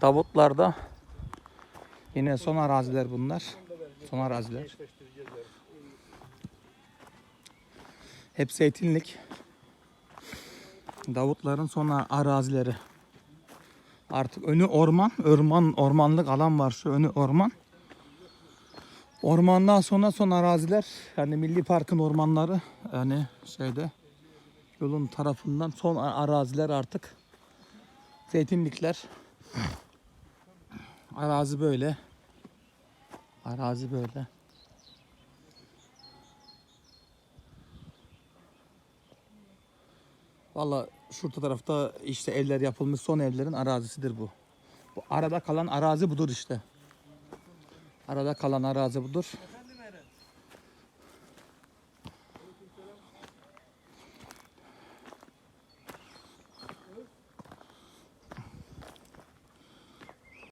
Davutlar'da yine son araziler bunlar. Son araziler. Hep zeytinlik. Davutların son arazileri. Artık önü orman, orman, ormanlık alan var şu önü orman. Ormandan sonra son araziler yani Milli Park'ın ormanları yani şeyde yolun tarafından son araziler artık zeytinlikler. Arazi böyle. Arazi böyle. Valla şurada tarafta işte evler yapılmış son evlerin arazisidir bu. Bu arada kalan arazi budur işte. Arada kalan arazi budur.